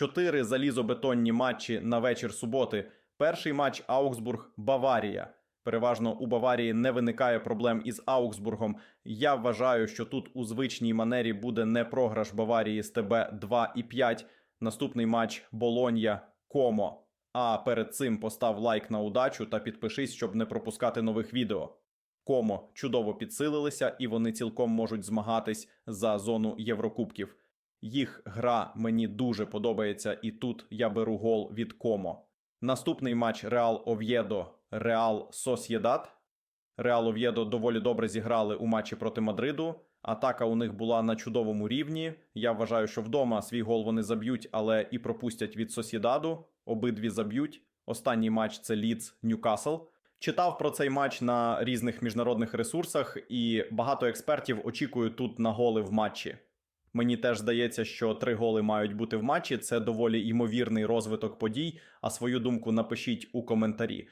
Чотири залізобетонні матчі на вечір суботи. Перший матч Аугсбург Баварія. Переважно у Баварії не виникає проблем із Аугсбургом. Я вважаю, що тут у звичній манері буде не програш Баварії з ТБ 2 і 5. Наступний матч Болонья Комо. А перед цим постав лайк на удачу та підпишись, щоб не пропускати нових відео. Комо чудово підсилилися і вони цілком можуть змагатись за зону Єврокубків. Їх гра мені дуже подобається, і тут я беру гол від Комо. Наступний матч Реал Ов'єдо Реал Сосєдат. Реал Ов'єдо доволі добре зіграли у матчі проти Мадриду. Атака у них була на чудовому рівні. Я вважаю, що вдома свій гол вони заб'ють, але і пропустять від Сосєдаду. Обидві заб'ють. Останній матч це Лідс Ньюкасл. Читав про цей матч на різних міжнародних ресурсах, і багато експертів очікують тут на голи в матчі. Мені теж здається, що три голи мають бути в матчі. Це доволі ймовірний розвиток подій. А свою думку напишіть у коментарі.